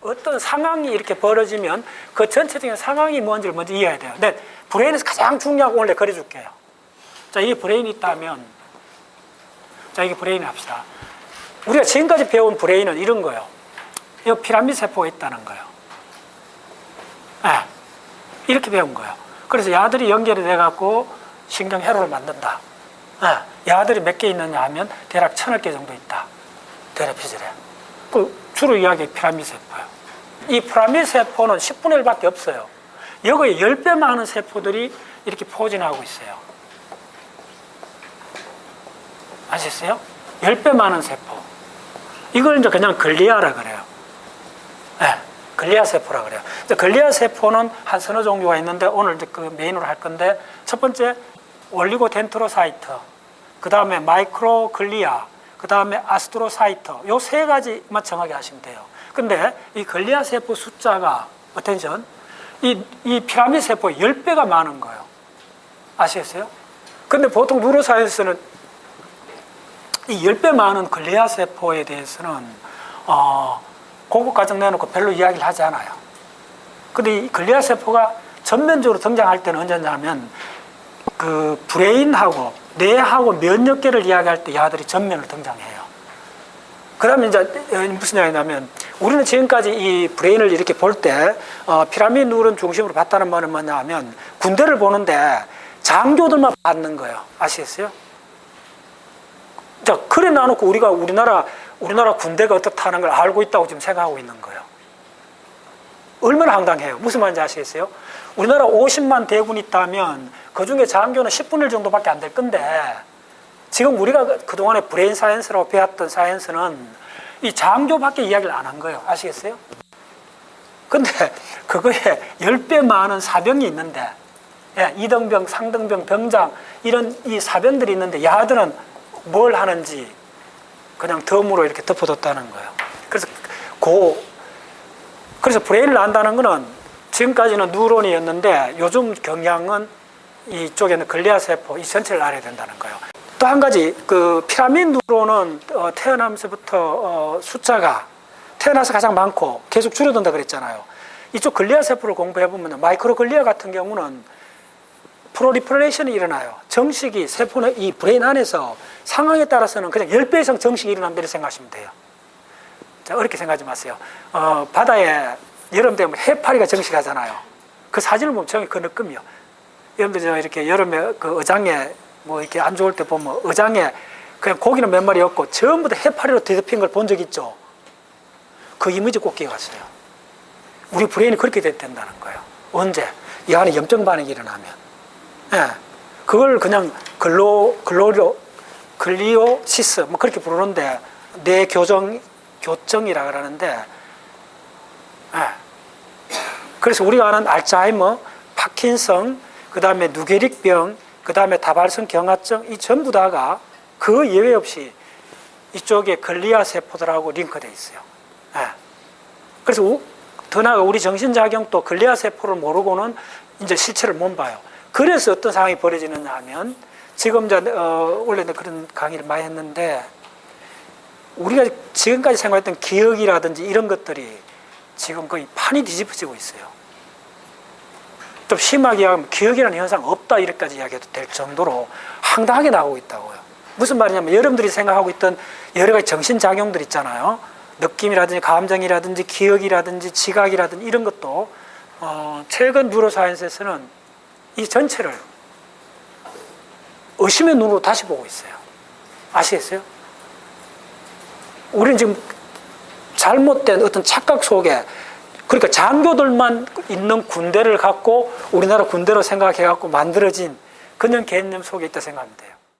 어떤 상황이 이렇게 벌어지면 그 전체적인 상황이 뭔지를 먼저 이해해야 돼요. 근데 브레인에서 가장 중요한 거 원래 그려줄게요. 자, 이게 브레인이 있다면, 자, 이게 브레인 합시다. 우리가 지금까지 배운 브레인은 이런 거예요. 이 피라미드 세포가 있다는 거예요. 예. 이렇게 배운 거예요. 그래서 야들이 연결이 돼갖고 신경 회로를 만든다. 예. 야들이 몇 개 있느냐 하면 대략 천여 개 정도 있다. 대략 피질에. 그 주로 이야기 피라미드 세포예요. 이 피라미드 세포는 10분의 1밖에 없어요. 여기에 10배 많은 세포들이 이렇게 포진하고 있어요. 아시겠어요? 10배 많은 세포. 이걸 이제 그냥 글리아라 그래요. 네, 글리아 세포라 그래요. 글리아 세포는 한 서너 종류가 있는데 오늘 이제 그 메인으로 할 건데 첫 번째 올리고덴트로사이트, 그 다음에 마이크로글리아, 그 다음에 아스트로사이트 요세 가지만 정하게 하시면 돼요. 근데 이 글리아 세포 숫자가 어텐션 이, 이 피라미드 세포의 10배가 많은 거예요. 아시겠어요? 근데 보통 누로사이언스는 이 10배 많은 글리아 세포에 대해서는 어, 고급 과정 내놓고 별로 이야기를 하지 않아요. 근데 이 글리아 세포가 전면적으로 등장할 때는 언제냐면 그 브레인하고 뇌하고 면역 계를 이야기할 때 야들이 전면으로 등장해요. 그 다음에 이제 무슨 이야기냐면 우리는 지금까지 이 브레인을 이렇게 볼때 어, 피라미드 누른 중심으로 봤다는 말은 뭐냐 하면 군대를 보는데 장교들만 받는 거예요. 아시겠어요? 자, 그래 놔놓고 우리가 우리나라, 우리나라 군대가 어떻다는 걸 알고 있다고 지금 생각하고 있는 거예요. 얼마나 황당해요. 무슨 말인지 아시겠어요? 우리나라 50만 대군 있다면 그 중에 장교는 10분의 1 정도밖에 안 될 건데 지금 우리가 그동안에 브레인 사이언스라고 배웠던 사이언스는 이 장교밖에 이야기를 안 한 거예요. 아시겠어요? 근데 그거에 10배 많은 사병이 있는데 예, 이등병, 상등병, 병장 이런 이 사병들이 있는데 야들은 뭘 하는지 그냥 덤으로 이렇게 덮어뒀다는 거예요. 그래서 고 그래서 브레인을 안다는 거는 지금까지는 뉴런이었는데 요즘 경향은 이쪽에는 글리아 세포 이 전체를 알아야 된다는 거예요. 또 한 가지 그 피라미드 뉴런은 어, 태어나면서부터 어, 숫자가 태어나서 가장 많고 계속 줄어든다 그랬잖아요. 이쪽 글리아 세포를 공부해 보면 마이크로 글리아 같은 경우는 프로리플레이션이 일어나요. 정식이 세포는 이 브레인 안에서 상황에 따라서는 그냥 10배 이상 정식이 일어난다 이렇게 생각하시면 돼요. 자, 어렵게 생각하지 마세요. 어, 바다에 여름 되면 해파리가 정식하잖아요. 그 사진을 보면 정이 그 느낌이요. 여러분들 저 이렇게 여름에 그 어장에 뭐 이렇게 안 좋을 때 보면 어장에 그냥 고기는 몇 마리 없고 전부 다 해파리로 뒤덮인 걸 본 적 있죠? 그 이미지 꼭 기억하세요. 우리 브레인이 그렇게 된다는 거예요. 언제? 이 안에 염증 반응이 일어나면. 예. 그걸 그냥 글로, 글로리오, 글리오시스, 뭐 그렇게 부르는데, 뇌 교정, 교정이라 그러는데, 예. 그래서 우리가 아는 알츠하이머, 파킨성, 그 다음에 누게릭병, 그 다음에 다발성 경화증, 이 전부 다가 그 예외 없이 이쪽에 글리아 세포들하고 링크되어 있어요. 예. 그래서 우- 더 나아가 우리 정신작용도 글리아 세포를 모르고는 이제 실체를 못 봐요. 그래서 어떤 상황이 벌어지느냐 하면 지금 이제 어, 원래 그런 강의를 많이 했는데 우리가 지금까지 생각했던 기억이라든지 이런 것들이 지금 거의 판이 뒤집어지고 있어요. 좀 심하게 하면 기억이라는 현상 없다 이렇게까지 이야기해도 될 정도로 황당하게 나오고 있다고요. 무슨 말이냐면 여러분들이 생각하고 있던 여러 가지 정신작용들 있잖아요. 느낌이라든지 감정이라든지 기억이라든지 지각이라든지 이런 것도 어, 최근 뉴로사이언스에서는 이 전체를 의심의 눈으로 다시 보고 있어요. 아시겠어요? 우리는 지금 잘못된 어떤 착각 속에 그러니까 장교들만 있는 군대를 갖고 우리나라 군대로 생각해 갖고 만들어진 그런 개념 속에 있다 생각하면 돼요.